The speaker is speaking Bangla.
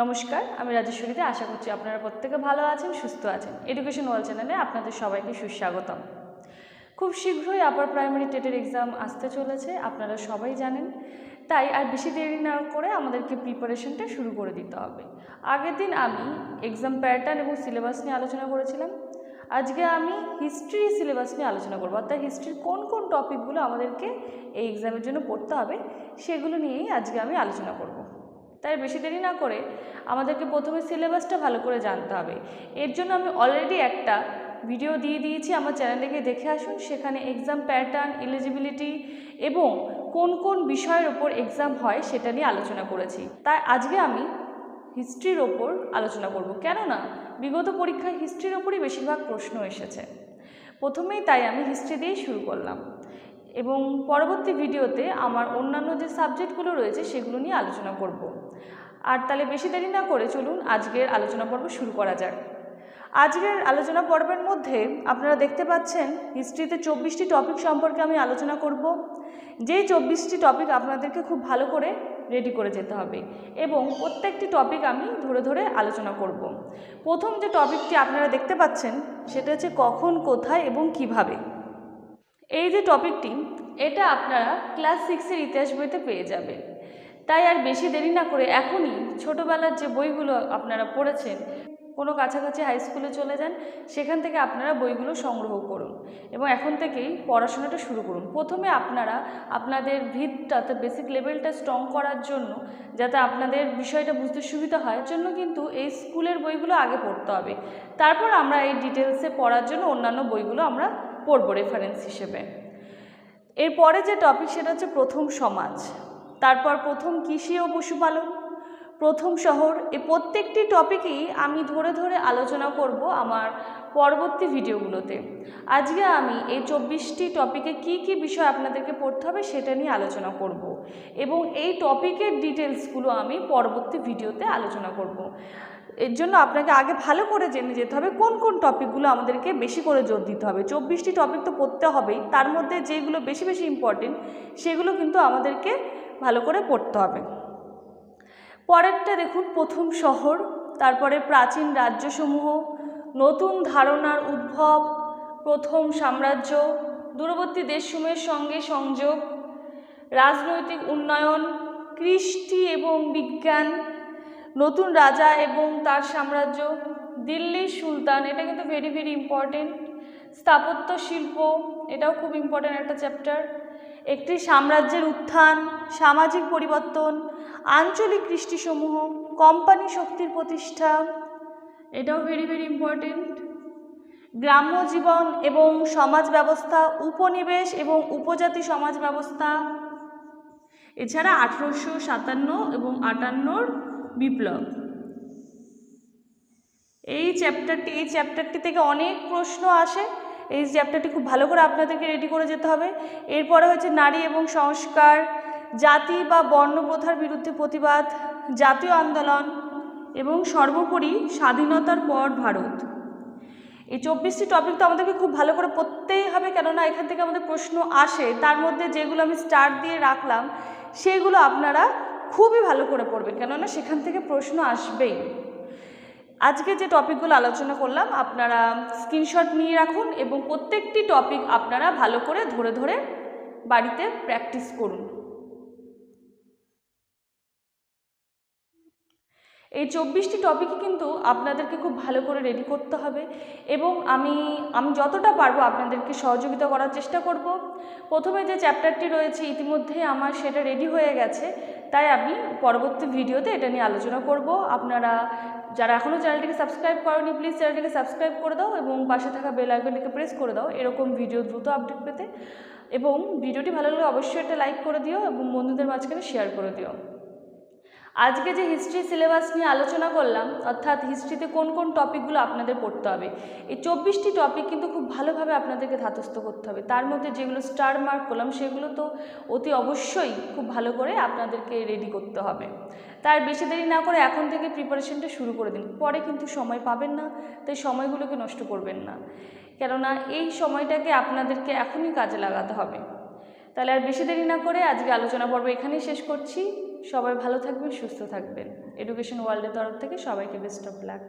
নমস্কার, আমি রাজেশ্বরীতে আশা করছি আপনারা প্রত্যেকে ভালো আছেন, সুস্থ আছেন। এডুকেশন ওয়াল চ্যানেলে আপনাদের সবাইকে সুস্বাগতম। খুব শীঘ্রই আপার প্রাইমারি টেটের এক্সাম আসতে চলেছে, আপনারা সবাই জানেন। তাই আর বেশি দেরি না করে আমাদেরকে প্রিপারেশনটা শুরু করে দিতে হবে। আগের দিন আমি এক্সাম প্যাটার্ন এবং সিলেবাস নিয়ে আলোচনা করেছিলাম। আজকে আমি হিস্ট্রি সিলেবাস নিয়ে আলোচনা করব, অর্থাৎ হিস্ট্রির কোন কোন টপিকগুলো আমাদেরকে এই এক্সামের জন্য পড়তে হবে, সেগুলো নিয়েই আজকে আমি আলোচনা করব। তাই বেশি দেরি না করে আমাদেরকে প্রথমে সিলেবাসটা ভালো করে জানতে হবে। এর জন্য আমি অলরেডি একটা ভিডিও দিয়ে দিয়েছি, আমার চ্যানেলে গিয়ে দেখে আসুন। সেখানে এক্সাম প্যাটার্ন এলিজিবিলিটি এবং কোন কোন বিষয়ের ওপর এক্সাম হয় সেটা নিয়ে আলোচনা করেছি। তাই আজকে আমি হিস্ট্রির ওপর আলোচনা করব। কেননা বিগত পরীক্ষায় হিস্ট্রির ওপরই বেশিরভাগ প্রশ্ন এসেছে। প্রথমেই তাই আমি হিস্ট্রি দিয়েই শুরু করলাম। এবং পরবর্তী ভিডিওতে আমার অন্যান্য যে সাবজেক্টগুলো রয়েছে সেগুলো নিয়ে আলোচনা করব। আর তাহলে বেশি দেরি না করে চলুন আজকের আলোচনা পর্ব শুরু করা যাক। আজকের আলোচনা পর্বের মধ্যে আপনারা দেখতে পাচ্ছেন হিস্ট্রিতে চব্বিশটি টপিক সম্পর্কে আমি আলোচনা করব। যেই চব্বিশটি টপিক আপনাদেরকে খুব ভালো করে রেডি করে যেতে হবে এবং প্রত্যেকটি টপিক আমি ধরে ধরে আলোচনা করব। প্রথম যে টপিকটি আপনারা দেখতে পাচ্ছেন সেটা হচ্ছে কখন, কোথায় এবং কীভাবে। এই যে টপিকটি, এটা আপনারা ক্লাস সিক্সের ইতিহাস বইতে পেয়ে যাবেন। তাই আর বেশি দেরি না করে এখনই ছোটোবেলার যে বইগুলো আপনারা পড়েছেন, কোনো কাছাকাছি হাই স্কুলে চলে যান, সেখান থেকে আপনারা বইগুলো সংগ্রহ করুন এবং এখন থেকেই পড়াশোনাটা শুরু করুন। প্রথমে আপনারা আপনাদের ভিতটা অর্থাৎ বেসিক লেভেলটা স্ট্রং করার জন্য যাতে আপনাদের বিষয়টা বুঝতে সুবিধা হয় জন্য কিন্তু এই স্কুলের বইগুলো আগে পড়তে হবে। তারপর আমরা এই ডিটেলসে পড়ার জন্য অন্যান্য বইগুলো আমরা পড়ব রেফারেন্স হিসেবে। এরপরে যে টপিক সেটা হচ্ছে প্রথম সমাজ। তারপর প্রথম কৃষি ও পশুপালন, প্রথম শহর এই প্রত্যেকটি টপিকই আমি ধরে ধরে আলোচনা করব আমার পরবর্তী ভিডিওগুলোতে আজকে আমি এই চব্বিশটি টপিকে কি কি বিষয় আপনাদেরকে পড়তে হবে সেটা নিয়ে আলোচনা করব এবং এই টপিকের ডিটেলসগুলো আমি পরবর্তী ভিডিওতে আলোচনা করব। এর জন্য আপনাকে আগে ভালো করে জেনে যেতে হবে কোন কোন টপিকগুলো আমাদেরকে বেশি করে জোর দিতে হবে। চব্বিশটি টপিক তো পড়তে হবেই, তার মধ্যে যেগুলো বেশি বেশি ইম্পর্টেন্ট সেগুলো কিন্তু আমাদেরকে ভালো করে পড়তে হবে। পরেরটা দেখুন, প্রথম শহর, তারপরে প্রাচীন রাজ্যসমূহ, নতুন ধারণার উদ্ভব, প্রথম সাম্রাজ্য, দূরবর্তী দেশসমূহের সঙ্গে সংযোগ, রাজনৈতিক উন্নয়ন, কৃষ্টি এবং বিজ্ঞান নতুন রাজা এবং তার সাম্রাজ্য দিল্লির সুলতান, এটা কিন্তু ভেরি ভেরি ইম্পর্টেন্ট স্থাপত্য শিল্প, এটাও খুব ইম্পর্টেন্ট একটা চ্যাপ্টার একটি সাম্রাজ্যের উত্থান, সামাজিক পরিবর্তন, আঞ্চলিক কৃষ্টিসমূহ কোম্পানি শক্তির প্রতিষ্ঠা, এটাও ভেরি ভেরি ইম্পর্টেন্ট গ্রাম্য জীবন এবং সমাজ ব্যবস্থা, উপনিবেশ এবং উপজাতি সমাজ ব্যবস্থা। এছাড়া আঠেরোশো সাতান্ন এবং আটান্নর বিপ্লব। এই চ্যাপ্টারটি এই চ্যাপ্টারটি থেকে অনেক প্রশ্ন আসে। এই চ্যাপ্টারটি খুব ভালো করে আপনাদেরকে রেডি করে যেতে হবে। এরপরে হচ্ছে নারী এবং সংস্কার, জাতি বা বর্ণ প্রথার বিরুদ্ধে প্রতিবাদ, জাতীয় আন্দোলন এবং সর্বোপরি স্বাধীনতার পর ভারত। এই চব্বিশটি টপিক তো আমাদেরকে খুব ভালো করে পড়তেই হবে, কেননা এখান থেকে আমাদের প্রশ্ন আসে। তার মধ্যে যেগুলো আমি স্টার্ট দিয়ে রাখলাম, সেগুলো আপনারা খুবই ভালো করে পড়বেন কেননা সেখান থেকে প্রশ্ন আসবেই। আজকে যে টপিকগুলো আলোচনা করলাম, আপনারা স্ক্রিনশট নিয়ে রাখুন এবং প্রত্যেকটি টপিক আপনারা ভালো করে ধরে ধরে বাড়িতে প্র্যাকটিস করুন। এই চব্বিশটি টপিকই কিন্তু আপনাদেরকে খুব ভালো করে রেডি করতে হবে এবং আমি আমি যতটা পারব আপনাদেরকে সহযোগিতা করার চেষ্টা করব। প্রথমে যে চ্যাপ্টারটি রয়েছে ইতিমধ্যেই আমার সেটা রেডি হয়ে গেছে। তাই আমি পরবর্তী ভিডিওতে এটা নিয়ে আলোচনা করব। আপনারা যারা এখনও চ্যানেলটিকে সাবস্ক্রাইব করেনি প্লিজ চ্যানেলটিকে সাবস্ক্রাইব করে দাও এবং পাশে থাকা বেল আইকনটিকে প্রেস করে দাও। এরকম ভিডিও দ্রুত আপডেট পেতে। এবং ভিডিওটি ভালো লাগলে অবশ্যই একটা লাইক করে দিও এবং বন্ধুদের মাঝখানে শেয়ার করে দিও। আজকে যে হিস্ট্রি সিলেবাস নিয়ে আলোচনা করলাম, অর্থাৎ হিস্ট্রিতে কোন কোন টপিকগুলো আপনাদের পড়তে হবে, এই চব্বিশটি টপিক কিন্তু খুব ভালোভাবে আপনাদেরকে ধাতস্থ করতে হবে। তার মধ্যে যেগুলো স্টার মার্ক করলাম, সেগুলো তো অতি অবশ্যই খুব ভালো করে আপনাদেরকে রেডি করতে হবে। তার বেশি দেরি না করে এখন থেকে প্রিপারেশনটা শুরু করে দিন। পরে কিন্তু সময় পাবেন না, তাই সময়গুলোকে নষ্ট করবেন না। কেননা এই সময়টাকে আপনাদেরকে এখনই কাজে লাগাতে হবে। তাহলে আর বেশি দেরি না করে আজকে আলোচনা পর্ব এখানেই শেষ করছি। সবাই ভালো থাকবেন, সুস্থ থাকবেন। এডুকেশন ওয়ার্ল্ডের তরফ থেকে সবাইকে বেস্ট অফ লাক